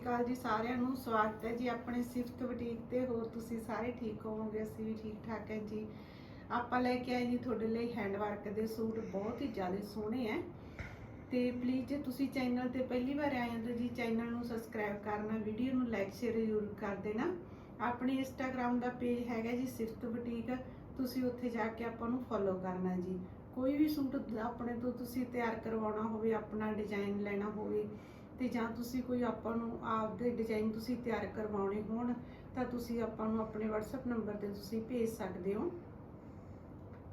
ਸ਼੍ਰੀ ਅਕਾਲ ਜੀ ਸਾਰਿਆਂ ਨੂੰ ਸਵਾਗਤ ਹੈ ਜੀ। ਆਪਣੇ ਸਿਫਤ ਬੁਟੀਕ ਤੇ ਹੋਰ ਤੁਸੀਂ ਸਾਰੇ ਠੀਕ ਹੋਵੋਗੇ, ਅਸੀਂ ਵੀ ਠੀਕ ਠਾਕ ਹੈ ਜੀ। ਆਪਾਂ ਲੈ ਕੇ ਆਏ ਜੀ ਤੁਹਾਡੇ ਲਈ ਹੈਂਡ ਵਰਕ ਦੇ ਸੂਟ, ਬਹੁਤ ਹੀ ਜ਼ਿਆਦਾ ਸੋਹਣੇ ਹੈ। ਤੇ ਪਲੀਜ਼ ਜੇ ਤੁਸੀਂ ਚੈਨਲ ਤੇ ਪਹਿਲੀ ਵਾਰ ਆਏ ਹੋ ਜੀ ਚੈਨਲ ਨੂੰ ਸਬਸਕ੍ਰਾਈਬ ਕਰਨਾ ਵੀਡੀਓ ਨੂੰ ਲਾਈਕ ਸ਼ੇਅਰ ਜ਼ਰੂਰ ਕਰ ਦੇਣਾ। ਆਪਣੇ ਇੰਸਟਾਗ੍ਰam ਦਾ ਪੇਜ ਹੈਗਾ ਜੀ ਸਿਫਤ ਬੁਟੀਕ। ਤੁਸੀਂ ਉੱਥੇ ਜਾ ਕੇ ਆਪਾਂ ਨੂੰ ਫੋਲੋ ਕਰਨਾ ਜੀ। ਕੋਈ ਵੀ ਸੂਟ ਆਪਣੇ ਤੋਂ ਤੁਸੀਂ ਤਿਆਰ ਕਰਵਾਉਣਾ ਹੋਵੇ, ਆਪਣਾ ਡਿਜ਼ਾਈਨ ਲੈਣਾ ਹੋਵੇ ਤੇ ਜਾਂ ਤੁਸੀਂ ਕੋਈ ਆਪਾਂ ਨੂੰ ਆਪਦੇ ਡਿਜ਼ਾਈਨ ਤੁਸੀਂ ਤਿਆਰ ਕਰਵਾਉਣੇ ਹੋਣ, ਤਾਂ ਤੁਸੀਂ ਆਪਾਂ ਨੂੰ ਆਪਣੇ WhatsApp ਨੰਬਰ ਤੇ ਤੁਸੀਂ ਭੇਜ ਸਕਦੇ ਹੋ।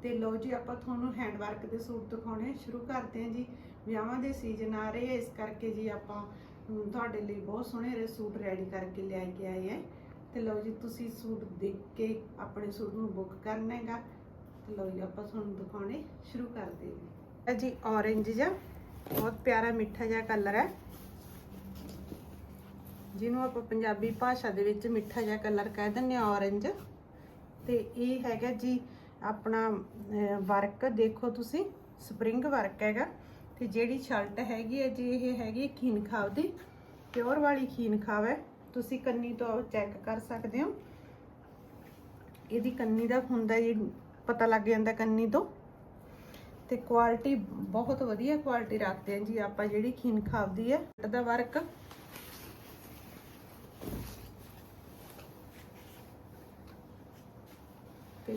ਤੇ ਲਓ ਜੀ, ਆਪਾਂ ਤੁਹਾਨੂੰ ਹੈਂਡ ਵਰਕ ਦੇ ਸੂਟ ਦਿਖਾਉਣੇ ਸ਼ੁਰੂ ਕਰਦੇ ਹਾਂ ਜੀ। ਵਿਆਹਾਂ ਦੇ ਸੀਜ਼ਨ ਆ ਰਹੇ ਆ, ਇਸ ਕਰਕੇ ਜੀ ਆਪਾਂ ਤੁਹਾਡੇ ਲਈ ਬਹੁਤ ਸੋਹਣੇ ਰੇ ਸੂਟ ਰੈਡੀ ਕਰਕੇ ਲਿਆ ਕੇ ਆਏ ਆ। ਤੇ ਲਓ ਜੀ, ਤੁਸੀਂ ਸੂਟ ਦੇਖ ਕੇ ਆਪਣੇ ਸੂਟ ਨੂੰ ਬੁੱਕ ਕਰਨਾ ਹੈਗਾ। ਤੇ ਲਓ ਜੀ, ਆਪਾਂ ਤੁਹਾਨੂੰ ਦਿਖਾਉਣੇ ਸ਼ੁਰੂ ਕਰਦੇ ਹਾਂ ਇਹ ਜੀ, orange ਜਿਹਾ, ਬਹੁਤ ਪਿਆਰਾ ਮਿੱਠਾ ਜਿਹਾ ਕਲਰ ਹੈ। ਜਿਹਨੂੰ ਆਪਾਂ ਪੰਜਾਬੀ ਭਾਸ਼ਾ ਦੇ ਵਿੱਚ ਮਿੱਠਾ ਜਿਹਾ ਕਲਰ ਕਹਿ ਦਿੰਦੇ ਆ orange ਤੇ ਇਹ ਹੈਗਾ ਜੀ ਆਪਣਾ ਵਰਕ ਦੇਖੋ ਤੁਸੀਂ ਸਪਰਿੰਗ ਵਰਕ ਹੈਗਾ। ਤੇ ਜਿਹੜੀ ਸ਼ਰਟ ਹੈਗੀ ਹੈ ਜੀ, ਇਹ ਹੈਗੀ ਖੀਨ ਖਾਵ ਦੀ। ਪਿਓਰ ਵਾਲੀ ਖੀਨ ਖਾਵ ਹੈ। ਤੁਸੀਂ ਕੰਨੀ ਤੋਂ ਚੈੱਕ ਕਰ ਸਕਦੇ ਹੋ। ਇਹਦੀ ਕੰਨੀ ਦਾ ਹੁੰਦਾ ਜੀ, ਪਤਾ ਲੱਗ ਜਾਂਦਾ ਕੰਨੀ ਤੋਂ। ਤੇ ਕੁਆਲਿਟੀ ਬਹੁਤ ਵਧੀਆ ਕੁਆਲਿਟੀ ਰੱਖਦੇ ਆ ਜੀ ਆਪਾਂ ਜਿਹੜੀ ਖੀਨ ਖਾਵਦੀ ਹੈ। ਦਾ ਵਰਕ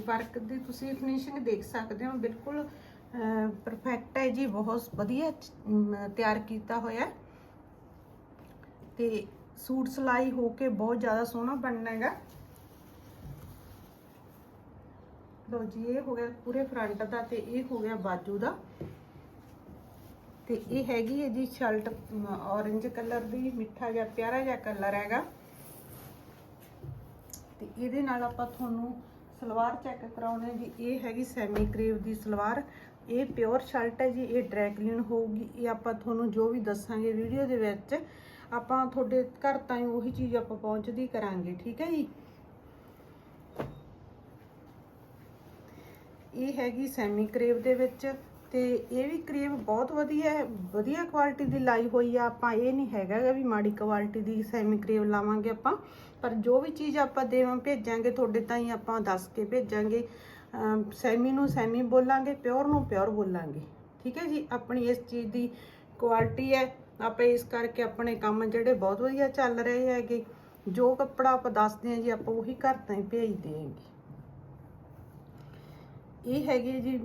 ਵਰਕ ਦੀ ਤੁਸੀਂ ਫਿਨਿਸ਼ਿੰਗ ਦੇਖ ਸਕਦੇ ਹੋ, ਬਿਲਕੁਲ ਪਰਫੈਕਟ ਹੈ ਜੀ, ਬਹੁਤ ਵਧੀਆ ਤਿਆਰ ਕੀਤਾ ਹੋਇਆ ਤੇ ਸੂਟ ਸਿਲਾਈ ਹੋ ਕੇ ਬਹੁਤ ਜ਼ਿਆਦਾ ਸੋਹਣਾ ਬਣਨਾ ਹੈਗਾ। ਲੋ ਜੀ, ਇਹ ਹੋ ਗਿਆ ਪੂਰੇ ਫਰੰਟ ਦਾ ਤੇ ਇਹ ਹੋ ਗਿਆ ਬਾਜੂ ਦਾ। ਤੇ ਇਹ ਹੈਗੀ ਹੈ ਜੀ ਸ਼ਰਟ ਔਰੇਂਜ ਕਲਰ ਦੀ, ਮਿੱਠਾ ਜਿਹਾ, ਪਿਆਰਾ ਜਿਹਾ ਕਲਰ ਹੈਗਾ। ਤੇ ਇਹਦੇ ਨਾਲ ਆਪਾਂ ਤੁਹਾਨੂੰ ਸਲਵਾਰ ਚੈੱਕ ਕਰਾਉਣੇ ਜੀ। ਇਹ ਹੈਗੀ ਸੈਮੀ ਕਰੀਬ ਦੀ ਸਲਵਾਰ। ਇਹ ਪਿਓਰ ਸ਼ਰਟ ਹੈ ਜੀ, ਇਹ ਡਰੈਕਲੀਨ ਕਲੀਨ ਹੋਊਗੀ। ਇਹ ਆਪਾਂ ਤੁਹਾਨੂੰ ਜੋ ਵੀ ਦੱਸਾਂਗੇ ਵੀਡੀਓ ਦੇ ਵਿੱਚ, ਆਪਾਂ ਤੁਹਾਡੇ ਘਰ ਤਾਈਂ ਉਹੀ ਚੀਜ਼ ਆਪਾਂ ਪਹੁੰਚਦੀ ਕਰਾਂਗੇ, ਠੀਕ ਹੈ ਜੀ? ਇਹ ਹੈਗੀ ਸੈਮੀ ਕਰੇਵ ਦੇ ਵਿੱਚ ਤੇ ਇਹ ਵੀ ਕਰੇਵ ਬਹੁਤ ਵਧੀਆ ਹੈ, ਵਧੀਆ ਕੁਆਲਿਟੀ ਦੀ ਲਾਈ ਹੋਈ ਆ। ਆਪਾਂ ਇਹ ਨਹੀਂ ਹੈਗਾ ਵੀ ਮਾੜੀ ਕੁਆਲਿਟੀ ਦੀ ਸੈਮੀ ਕਰੇਵ ਲਾਵਾਂਗੇ ਆਪਾਂ। ਪਰ ਜੋ ਵੀ ਚੀਜ਼ ਆਪਾਂ ਦੇਵਾਂ ਭੇਜਾਂਗੇ, ਤੁਹਾਡੇ ਤਾਈਂ ਆਪਾਂ ਦੱਸ ਕੇ ਭੇਜਾਂਗੇ। ਅਮ ਸੈਮੀ ਨੂੰ ਸੈਮੀ ਬੋਲਾਂਗੇ, ਪਿਓਰ ਨੂੰ ਪਿਓਰ ਬੋਲਾਂਗੇ। ਠੀਕ ਹੈ ਜੀ? ਆਪਣੀ ਇਸ ਚੀਜ਼ ਦੀ ਕੁਆਲਿਟੀ ਹੈ। ਆਪਾਂ ਇਸ ਕਰਕੇ ਆਪਣੇ ਕੰਮ ਜਿਹੜੇ ਬਹੁਤ ਵਧੀਆ ਚੱਲ ਰਹੇ ਹੈਗੇ। ਜੋ ਕੱਪੜਾ ਆਪਾਂ ਦੱਸਦੇ ਹਾਂ ਜੀ, ਆਪਾਂ ਉਹੀ ਘਰ ਤਾਈਂ ਭੇਜ ਦੇਵਾਂਗੇ। ਇਹ ਹੈਗੀ ਜੀ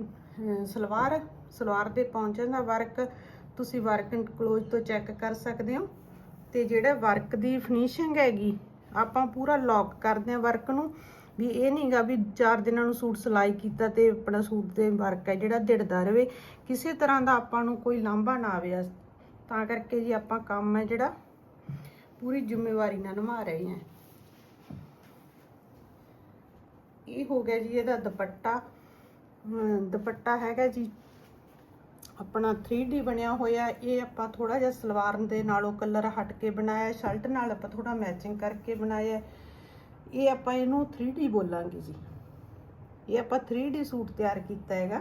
ਸਲਵਾਰ। ਸਲਵਾਰ ਦੇ ਪਹੁੰਚਣ ਦਾ ਵਰਕ ਤੁਸੀਂ ਵਰਕ ਕਲੋਜ਼ ਤੋਂ ਚੈੱਕ ਕਰ ਸਕਦੇ ਹੋ। ਤੇ ਜਿਹੜਾ ਵਰਕ ਦੀ ਫਿਨਿਸ਼ਿੰਗ ਹੈਗੀ ਆਪਾਂ ਪੂਰਾ ਲੌਕ ਕਰਦੇ ਹਾਂ ਵਰਕ ਨੂੰ। ਵੀ ਇਹ ਨਹੀਂਗਾ ਵੀ ਚਾਰ ਦਿਨਾਂ ਨੂੰ ਸੂਟ ਸਿਲਾਈ ਕੀਤਾ ਤੇ ਆਪਣਾ ਸੂਟ ਦੇ ਵਰਕ ਹੈ ਜਿਹੜਾ ਦਿੜਦਾ ਰਵੇ। ਕਿਸੇ ਤਰ੍ਹਾਂ ਦਾ ਆਪਾਂ ਨੂੰ ਕੋਈ ਲਾਂਭਾ ਨਾ ਆਵੇ। ਤਾਂ ਕਰਕੇ ਜੀ ਆਪਾਂ ਕੰਮ ਹੈ ਜਿਹੜਾ, ਪੂਰੀ ਜ਼ਿੰਮੇਵਾਰੀ ਨਾਲ ਨਿਭਾ ਰਹੇ ਹਾਂ। ਇਹ ਹੋ ਗਿਆ ਜੀ ਇਹਦਾ ਦੁਪੱਟਾ। ਅਮ ਦੁਪੱਟਾ ਹੈਗਾ ਜੀ ਆਪਣਾ 3D ਬਣਿਆ ਹੋਇਆ ਇਹ ਆਪਾਂ ਥੋੜਾ ਜਿਹਾ ਸਲਵਾਰ ਦੇ ਨਾਲੋਂ ਕਲਰ ਹਟ ਕੇ ਬਣਾਇਆ ਸ਼ਰਟ ਨਾਲ ਆਪਾਂ ਥੋੜਾ ਮੈਚਿੰਗ ਕਰਕੇ ਬਣਾਇਆ ਇਹ ਆਪਾਂ ਇਹਨੂੰ 3D ਬੋਲਾਂਗੇ ਜੀ। ਇਹ ਆਪਾਂ 3D ਸੂਟ ਤਿਆਰ ਕੀਤਾ ਹੈਗਾ।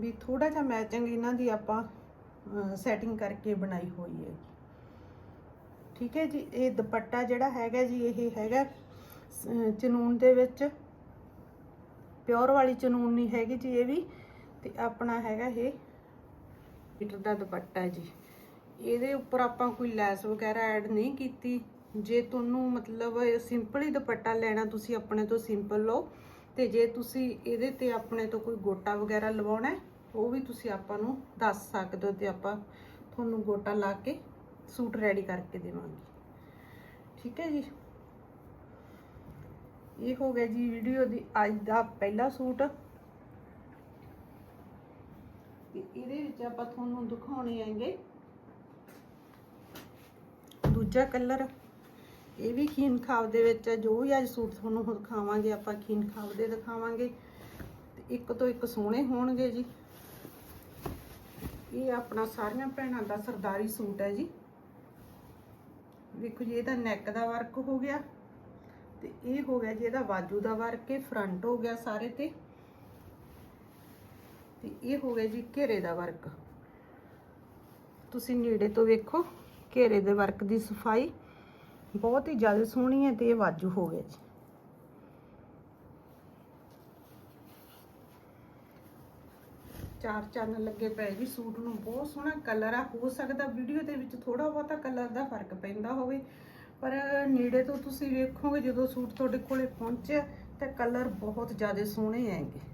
ਵੀ ਥੋੜਾ ਜਿਹਾ ਮੈਚਿੰਗ ਇਹਨਾਂ ਦੀ ਆਪਾਂ ਸੈਟਿੰਗ ਕਰਕੇ ਬਣਾਈ ਹੋਈ ਹੈ ਠੀਕ ਹੈ ਜੀ? ਇਹ ਦੁਪੱਟਾ ਜਿਹੜਾ ਹੈਗਾ ਜੀ, ਇਹ ਹੈਗਾ ਚਨੂਨ ਦੇ ਵਿੱਚ। ਪਿਓਰ ਵਾਲੀ ਚਨੂਨ ਨਹੀਂ ਹੈਗੀ ਜੀ ਇਹ ਵੀ। ਤੇ ਆਪਣਾ ਹੈਗਾ ਇਹ ਮੀਟਰ ਦਾ ਦੁਪੱਟਾ ਜੀ। ਇਹਦੇ ਉੱਪਰ ਆਪਾਂ ਕੋਈ ਲੈਸ ਵਗੈਰਾ ਐਡ ਨਹੀਂ ਕੀਤੀ। ਜੇ ਤੁਹਾਨੂੰ ਮਤਲਬ ਸਿੰਪਲ ਹੀ ਦੁਪੱਟਾ ਲੈਣਾ, ਤੁਸੀਂ ਆਪਣੇ ਤੋਂ ਸਿੰਪਲ ਲਓ। ਤੇ ਜੇ ਤੁਸੀਂ ਇਹਦੇ ਤੇ ਆਪਣੇ ਤੋਂ ਕੋਈ ਗੋਟਾ ਵਗੈਰਾ ਲਵਾਉਣਾ ਉਹ ਵੀ ਤੁਸੀਂ ਆਪਾਂ ਨੂੰ ਦੱਸ ਸਕਦੇ ਹੋ ਤੇ ਆਪਾਂ ਤੁਹਾਨੂੰ ਗੋਟਾ ਲਾ ਕੇ ਸੂਟ ਰੈਡੀ ਕਰਕੇ ਦੇਵਾਂਗੇ। ਠੀਕ ਹੈ ਜੀ? ਇਹ ਹੋ ਗਿਆ ਜੀ ਵੀਡੀਓ ਦੀ ਅੱਜ ਦਾ ਪਹਿਲਾ ਸੂਟ ਤੇ ਇਹਦੇ ਵਿੱਚ ਆਪਾਂ ਤੁਹਾਨੂੰ ਦਿਖਾਉਣੇ ਆਂਗੇ ਦੂਜਾ ਕਲਰ, ਇਹ ਵੀ ਖੀਨ ਖਾਬ ਦੇ ਵਿੱਚ ਹੈ। ਜੋ ਵੀ ਅੱਜ ਸੂਟ ਤੁਹਾਨੂੰ ਦਿਖਾਵਾਂਗੇ, ਆਪਾਂ ਖੀਨ ਖਾਬ ਦੇ ਦਿਖਾਵਾਂਗੇ। ਇੱਕ ਤੋਂ ਇੱਕ ਸੋਹਣੇ ਹੋਣਗੇ ਜੀ। ਇਹ ਆਪਣਾ ਸਾਰੀਆਂ ਭੈਣਾਂ ਦਾ ਸਰਦਾਰੀ ਸੂਟ ਹੈ ਜੀ। ਵੇਖੋ ਜੀ, ਇਹਦਾ ਨੈਕ ਦਾ ਵਰਕ ਹੋ ਗਿਆ। ਤੇ ਇਹ ਹੋ ਗਿਆ ਜੀ, ਇਹਦਾ ਬਾਜੂ ਦਾ ਵਰਕ ਇਹ ਫਰੰਟ ਹੋ ਗਿਆ ਸਾਰੇ ਤੇ। ਤੇ ਇਹ ਹੋ ਗਿਆ ਜੀ ਘੇਰੇ ਦਾ ਵਰਕ। ਤੁਸੀਂ ਨੇੜੇ ਤੋਂ ਵੇਖੋ, ਘੇਰੇ ਦੇ ਵਰਕ ਦੀ ਸਫ਼ਾਈ ਬਹੁਤ ਹੀ ਜ਼ਿਆਦਾ ਸੋਹਣੀ ਹੈ ਤੇ ਇਹ ਵਾਜੂ ਹੋ ਗਿਆ ਜੀ। ਚਾਰ ਚੰਨ ਲੱਗੇ ਪਏ ਜੀ ਸੂਟ ਨੂੰ, ਬਹੁਤ ਸੋਹਣਾ ਕਲਰ ਆ, ਹੋ ਸਕਦਾ ਵੀਡੀਓ ਦੇ ਵਿੱਚ ਥੋੜਾ ਬਹੁਤਾ ਕਲਰ ਦਾ ਫ਼ਰਕ ਪੈਂਦਾ ਹੋਵੇ, ਪਰ ਨੇੜੇ ਤੋਂ ਤੁਸੀਂ ਵੇਖੋਗੇ ਜਦੋਂ ਸੂਟ ਤੁਹਾਡੇ ਕੋਲੇ ਪਹੁੰਚਿਆ, ਤਾਂ ਕਲਰ ਬਹੁਤ ਜ਼ਿਆਦਾ ਸੋਹਣੇ ਆਏਗੇ।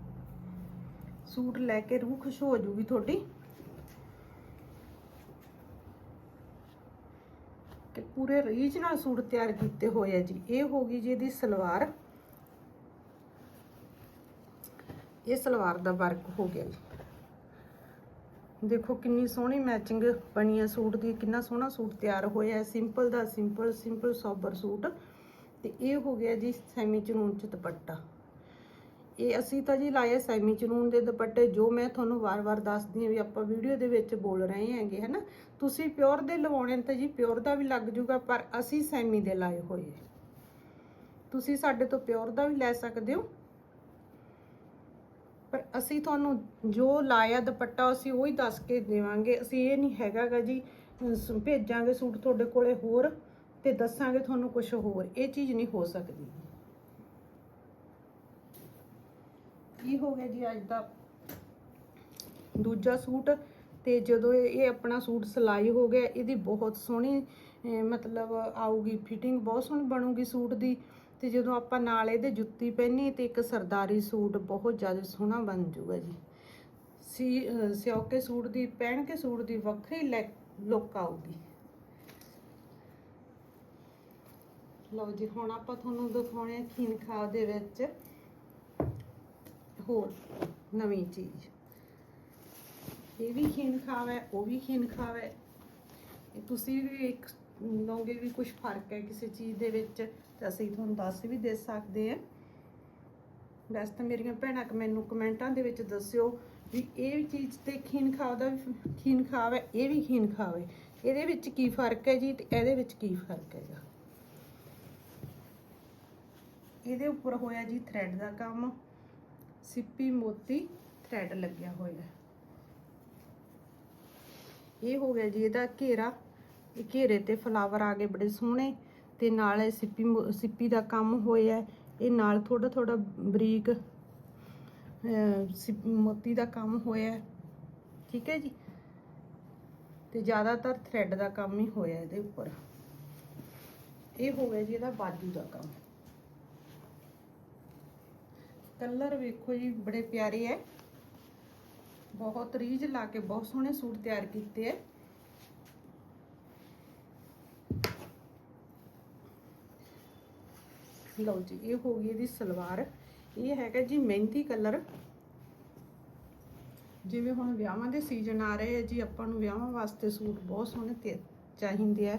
ਸੂਟ ਲੈ ਕੇ ਰੂਹ ਖੁਸ਼ ਹੋ ਜੂਗੀ ਤੁਹਾਡੀ। ਕਿ ਪੂਰੇ ਰੀਚ ਨਾਲ ਸੂਟ ਤਿਆਰ ਕੀਤੇ ਹੋਏ ਆ ਜੀ। ਇਹ ਹੋ ਗਈ ਜੀ ਇਹਦੀ ਸਲਵਾਰ। ਇਹ ਸਲਵਾਰ ਦਾ ਵਰਕ ਹੋ ਗਿਆ ਜੀ। ਦੇਖੋ ਕਿੰਨੀ ਸੋਹਣੀ ਮੈਚਿੰਗ ਬਣੀ ਹੈ ਸੂਟ ਦੀ, ਕਿੰਨਾ ਸੋਹਣਾ ਸੂਟ ਤਿਆਰ ਹੋਇਆ ਸਿੰਪਲ ਦਾ ਸਿੰਪਲ ਸਿੰਪਲ ਸੋਬਰ ਸੂਟ। ਤੇ ਇਹ ਹੋ ਗਿਆ ਜੀ ਸੈਮੀ ਚਨੂਨ ਚ ਦੁਪੱਟਾ। ਇਹ ਅਸੀਂ ਤਾਂ ਜੀ ਲਾਇਆ ਸੈਮੀ ਚਨੂਨ ਦੇ ਦੁਪੱਟੇ, ਜੋ ਮੈਂ ਤੁਹਾਨੂੰ ਵਾਰ-ਵਾਰ ਦੱਸਦੀ ਹਾਂ ਵੀ ਆਪਾਂ ਵੀਡੀਓ ਦੇ ਵਿੱਚ ਬੋਲ ਰਹੇ ਹੈਗੇ, ਹਨਾ? ਤੁਸੀਂ ਪਿਓਰ ਦੇ ਲਵਾਉਣੇ ਤਾਂ ਜੀ ਪਿਓਰ ਦਾ ਵੀ ਲੱਗ ਜੂਗਾ, ਪਰ ਅਸੀਂ ਸੈਮੀ ਦੇ ਲਾਏ ਹੋਏ ਤੁਸੀਂ ਸਾਡੇ ਤੋਂ ਪਿਓਰ ਦਾ ਵੀ ਲੈ ਸਕਦੇ ਹੋ। ਪਰ ਅਸੀਂ ਤੁਹਾਨੂੰ ਜੋ ਲਾਇਆ ਦੁਪੱਟਾ, ਅਸੀਂ ਉਹੀ ਦੱਸ ਕੇ ਦੇਵਾਂਗੇ। ਅਸੀਂ ਇਹ ਨਹੀਂ ਹੈਗਾਗਾ ਜੀ ਭੇਜਾਂਗੇ ਸੂਟ ਤੁਹਾਡੇ ਕੋਲੇ ਹੋਰ ਤੇ ਦੱਸਾਂਗੇ ਤੁਹਾਨੂੰ ਕੁਝ ਹੋਰ। ਇਹ ਚੀਜ਼ ਨਹੀਂ ਹੋ ਸਕਦੀ। ਇਹ ਹੋ ਗਿਆ ਜੀ ਅੱਜ ਦਾ? ਦੂਜਾ ਸੂਟ ਤੇ ਜਦੋਂ ਇਹ ਆਪਣਾ ਸੂਟ ਸਿਲਾਈ ਹੋ ਗਿਆ ਇਹਦੀ ਬਹੁਤ ਸੋਹਣੀ ਮਤਲਬ ਆਊਗੀ ਫਿਟਿੰਗ ਬਹੁਤ ਸੋਹਣੀ ਬਣੂਗੀ ਸੂਟ ਦੀ। ਤੇ ਜਦੋਂ ਆਪਾਂ ਨਾਲ ਇਹਦੇ ਜੁੱਤੀ ਪਹਿਨੀ ਤੇ ਇੱਕ ਸਰਦਾਰੀ ਸੂਟ ਬਹੁਤ ਜ਼ਿਆਦਾ ਸੋਹਣਾ ਬਣ ਜਾਊਗਾ ਜੀ। ਸੀ ਅਹ, ਸੂਟ ਦੀ ਪਹਿਨ ਕੇ ਸੂਟ ਦੀ ਵੱਖਰੀ ਲੁੱਕ ਆਊਗੀ। ਲਓ ਜੀ ਹੁਣ ਆਪਾਂ ਤੁਹਾਨੂੰ ਦਿਖਾਉਣੇ ਆ ਖੀਨ ਖਾ ਦੇ ਵਿੱਚ। ਹੋਰ ਨਵੀਂ ਚੀਜ਼। ਇਹ ਵੀ ਖੀਨ ਖਾਵ, ਉਹ ਵੀ ਖੀਨ ਖਾਵ। ਤੁਸੀਂ ਵੀ ਇੱਕ ਲਓਗੇ ਵੀ ਕੁਝ ਫ਼ਰਕ ਹੈ ਕਿਸੇ ਚੀਜ਼ ਦੇ ਵਿੱਚ, ਤਾਂ ਅਸੀਂ ਤੁਹਾਨੂੰ ਦੱਸ ਵੀ ਦੇ ਸਕਦੇ ਹਾਂ। ਵੈਸੇ ਤਾਂ ਮੇਰੀਆਂ ਭੈਣਾਂ ਮੈਨੂੰ ਕਮੈਂਟਾਂ ਦੇ ਵਿੱਚ ਦੱਸਿਓ ਵੀ ਇਹ ਚੀਜ਼ ਤੇ ਖੀਨ ਖਾਵ ਦਾ ਵੀ ਖੀਨ ਖਾਵ ਹੈ ਇਹ ਵੀ ਖੀਨ ਖਾਵੇ। ਇਹਦੇ ਵਿੱਚ ਕੀ ਫ਼ਰਕ ਹੈ ਜੀ ਤੇ ਇਹਦੇ ਵਿੱਚ ਕੀ ਫ਼ਰਕ ਹੈਗਾ? ਇਹਦੇ ਉੱਪਰ ਹੋਇਆ ਜੀ ਥ੍ਰੈਡ ਦਾ ਕੰਮ। ਸਿੱਪੀ ਮੋਤੀ ਥ੍ਰੈਡ ਲੱਗਿਆ ਹੋਇਆ ਹੈ। ਇਹ ਹੋ ਗਿਆ ਜੀ ਇਹਦਾ ਘੇਰਾ। ਇਹ ਘੇਰੇ ਤੇ ਫਲਾਵਰ ਆ ਗਏ ਬੜੇ ਸੋਹਣੇ ਤੇ ਨਾਲ ਇਹ ਸਿੱਪੀ ਸਿੱਪੀ ਦਾ ਕੰਮ ਹੋਇਆ ਇਹ ਨਾਲ ਥੋੜਾ ਥੋੜਾ ਬਰੀਕ ਅਹ, ਸਿੱਪ- ਮੋਤੀ ਦਾ ਕੰਮ ਹੋਇਆ ਠੀਕ ਹੈ ਜੀ? ਤੇ ਜ਼ਿਆਦਾਤਰ ਥ੍ਰੈਡ ਦਾ ਕੰਮ ਹੀ ਹੋਇਆ ਇਹਦੇ ਉੱਪਰ। ਇਹ ਹੋ ਗਿਆ ਜੀ ਇਹਦਾ ਬਾਜੂ ਦਾ ਕੰਮ। ਕਲਰ ਵੇਖੋ ਜੀ, ਬੜੇ ਪਿਆਰੇ ਹੈ ਬਹੁਤ ਰੀਝ ਲਾ ਕੇ ਬਹੁਤ ਸੋਹਣੇ ਸੂਟ ਤਿਆਰ ਕੀਤੇ ਹੈ ਲਓ ਜੀ, ਇਹ ਹੋ ਗਈ ਇਹਦੀ ਸਲਵਾਰ। ਇਹ ਹੈਗਾ ਜੀ ਮਹਿੰਦੀ ਕਲਰ। ਜਿਵੇਂ ਹੁਣ ਵਿਆਹਾਂ ਦੇ ਸੀਜ਼ਨ ਆ ਰਹੇ ਆ ਜੀ, ਆਪਾਂ ਨੂੰ ਵਿਆਹਾਂ ਵਾਸਤੇ ਸੂਟ ਬਹੁਤ ਸੋਹਣੇ ਚਾਹੀਦੇ ਆ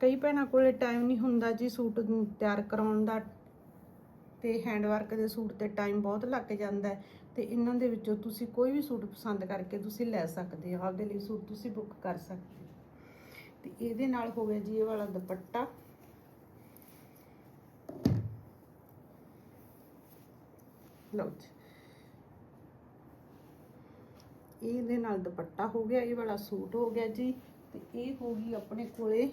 ਕਈ ਭੈਣਾਂ ਕੋਲੇ ਟਾਈਮ ਨਹੀਂ ਹੁੰਦਾ ਜੀ ਸੂਟ ਤਿਆਰ ਕਰਾਉਣ ਦਾ। ਤੇ ਹੈਂਡ ਵਰਕ ਦੇ ਸੂਟ ਤੇ ਟਾਈਮ ਬਹੁਤ ਲੱਗ ਜਾਂਦਾ ਤੇ ਇਹਨਾਂ ਦੇ ਵਿੱਚੋਂ ਤੁਸੀਂ ਕੋਈ ਵੀ ਸੂਟ ਪਸੰਦ ਕਰਕੇ ਤੁਸੀਂ ਲੈ ਸਕਦੇ ਹੋ, ਆਪਦੇ ਲਈ ਸੂਟ ਤੁਸੀਂ ਬੁੱਕ ਕਰ ਸਕਦੇ ਤੇ ਇਹਦੇ ਨਾਲ ਹੋ ਗਿਆ ਜੀ ਇਹ ਵਾਲਾ ਦੁਪੱਟਾ। ਲਓ ਜੀ। ਇਹਦੇ ਨਾਲ ਦੁਪੱਟਾ ਹੋ ਗਿਆ, ਇਹ ਵਾਲਾ ਸੂਟ ਹੋ ਗਿਆ ਜੀ ਤੇ ਇਹ ਹੋ ਗਈ ਆਪਣੇ ਕੋਲੇ,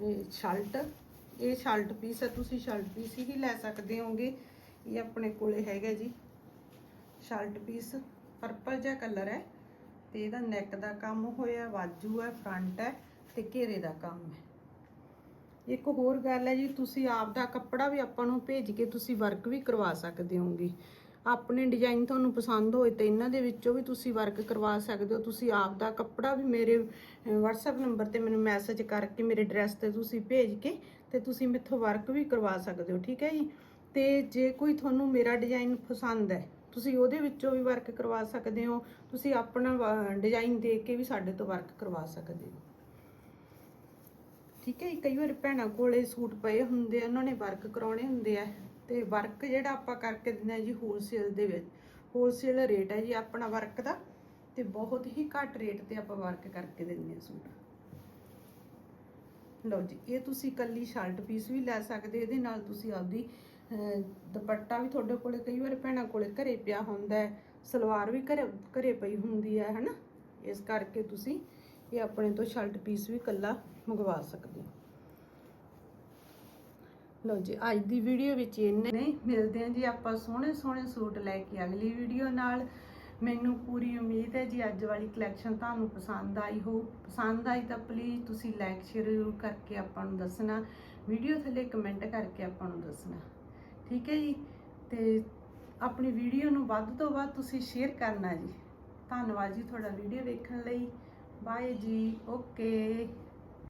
ਇਹ ਸ਼ਰਟ। ਇਹ ਸ਼ਰਟ ਪੀਸ ਹੈ ਤੁਸੀਂ ਸ਼ਰਟ ਪੀਸ ਹੀ ਲੈ ਸਕਦੇ ਹੋਗੇ। ਇਹ ਆਪਣੇ ਕੋਲੇ ਹੈਗਾ ਜੀ। ਸ਼ਰਟ ਪੀਸ ਪਰਪਲ ਜਿਹਾ ਕਲਰ ਹੈ ਤੇ ਇਹਦਾ ਨੈਕ ਦਾ ਕੰਮ ਹੋਇਆ ਬਾਜੂ ਹੈ ਫਰੰਟ ਹੈ ਤੇ ਘੇਰੇ ਦਾ ਕੰਮ ਹੈ। ਇੱਕ ਹੋਰ ਗੱਲ ਹੈ ਜੀ ਤੁਸੀਂ ਆਪ ਦਾ ਕੱਪੜਾ ਵੀ ਆਪਾਂ ਨੂੰ ਭੇਜ ਕੇ ਤੁਸੀਂ ਵਰਕ ਵੀ ਕਰਵਾ ਸਕਦੇ ਹੋਗੇ। ਆਪਣੇ ਡਿਜ਼ਾਈਨ ਤੁਹਾਨੂੰ ਪਸੰਦ ਹੋਏ ਤਾਂ ਇਹਨਾਂ ਦੇ ਵਿੱਚੋਂ ਵੀ ਤੁਸੀਂ ਵਰਕ ਕਰਵਾ ਸਕਦੇ ਹੋ। ਤੁਸੀਂ ਆਪ ਦਾ ਕੱਪੜਾ ਵੀ ਮੇਰੇ ਅਹ, WhatsApp ਨੰਬਰ ਤੇ ਮੈਨੂੰ ਮੈਸੇਜ ਕਰਕੇ ਮੇਰੇ ਐਡਰੈਸ ਤੇ ਤੁਸੀਂ ਭੇਜ ਕੇ ਤੇ ਤੁਸੀਂ ਮੇਥੋਂ ਵਰਕ ਵੀ ਕਰਵਾ ਸਕਦੇ ਹੋ, ਠੀਕ ਹੈ ਜੀ? ਤੇ ਜੇ ਕੋਈ ਤੁਹਾਨੂੰ ਮੇਰਾ ਡਿਜ਼ਾਈਨ ਪਸੰਦ ਹੈ, ਤੁਸੀਂ ਉਹਦੇ ਵਿੱਚੋਂ ਵੀ ਵਰਕ ਕਰਵਾ ਸਕਦੇ ਹੋ, ਤੁਸੀਂ ਆਪਣਾ ਡਿਜ਼ਾਈਨ ਦੇ ਕੇ ਵੀ ਸਾਡੇ ਤੋਂ ਵਰਕ ਕਰਵਾ ਸਕਦੇ ਹੋ। ਠੀਕ ਹੈ ਜੀ, ਕਈ ਵਾਰ ਭੈਣਾਂ ਕੋਲੇ ਸੂਟ ਪਏ ਹੁੰਦੇ ਆ, ਉਹਨਾਂ ਨੇ ਵਰਕ ਕਰਾਉਣੇ ਹੁੰਦੇ ਆ, ਤੇ ਵਰਕ ਜਿਹੜਾ ਆਪਾਂ ਕਰਕੇ ਦਿੰਦੇ ਆ ਜੀ ਹੋਲਸੇਲ ਦੇ ਵਿੱਚ ਹੋਲਸੇਲ ਰੇਟ ਹੈ ਜੀ ਆਪਣਾ ਵਰਕ ਦਾ, ਤੇ ਬਹੁਤ ਹੀ ਘੱਟ ਰੇਟ ਤੇ ਆਪਾਂ ਵਰਕ ਕਰਕੇ ਦਿੰਦੇ ਆ ਸੂਟ। ਲਓ ਜੀ, ਇਹ ਤੁਸੀਂ ਕੱਲੀ ਸ਼ਰਟ ਪੀਸ ਵੀ ਲੈ ਸਕਦੇ, ਇਹਦੇ ਨਾਲ ਤੁਸੀਂ ਆਪਦੀ ਦੁਪੱਟਾ ਵੀ ਤੁਹਾਡੇ ਕੋਲੇ, ਕਈ ਵਾਰ ਭੈਣਾਂ ਕੋਲੇ ਘਰੇ ਪਿਆ ਹੁੰਦਾ ਹੈ, ਸਲਵਾਰ ਵੀ ਘਰੇ ਘਰੇ ਪਈ ਹੁੰਦੀ ਹੈ, ਹਨਾ? ਇਸ ਕਰਕੇ ਤੁਸੀਂ ਇਹ ਆਪਣੇ ਤੋਂ ਸ਼ਰਟ ਪੀਸ ਵੀ ਕੱਲਾ ਮੰਗਵਾ ਸਕਦੇ ਹੋ। ਲਓ ਜੀ, ਅੱਜ ਦੀ ਵੀਡੀਓ ਵਿੱਚ ਇੰਨੇ ਮਿਲਦੇ ਹਾਂ ਜੀ ਆਪਾਂ ਸੋਹਣੇ ਸੋਹਣੇ ਸੂਟ ਲੈ ਕੇ ਅਗਲੀ ਵੀਡੀਓ ਨਾਲ। ਮੈਨੂੰ ਪੂਰੀ ਉਮੀਦ ਹੈ ਜੀ ਅੱਜ ਵਾਲੀ ਕਲੈਕਸ਼ਨ ਤੁਹਾਨੂੰ ਪਸੰਦ ਆਈ ਹੋ। ਪਸੰਦ ਆਈ ਤਾਂ ਪਲੀਜ਼ ਤੁਸੀਂ ਲਾਈਕ ਸ਼ੇਅਰ ਜ਼ਰੂਰ ਕਰਕੇ ਆਪਾਂ ਨੂੰ ਦੱਸਣਾ। ਵੀਡੀਓ ਥੱਲੇ ਕਮੈਂਟ ਕਰਕੇ ਆਪਾਂ ਨੂੰ ਦੱਸਣਾ। ਠੀਕ ਹੈ ਜੀ? ਤੇ ਆਪਣੀ ਵੀਡੀਓ ਨੂੰ ਵੱਧ ਤੋਂ ਵੱਧ ਤੁਸੀਂ ਸ਼ੇਅਰ ਕਰਨਾ ਜੀ। ਧੰਨਵਾਦ ਜੀ ਤੁਹਾਡਾ ਵੀਡੀਓ ਵੇਖਣ ਲਈ। ਬਾਏ ਜੀ। ਓਕੇ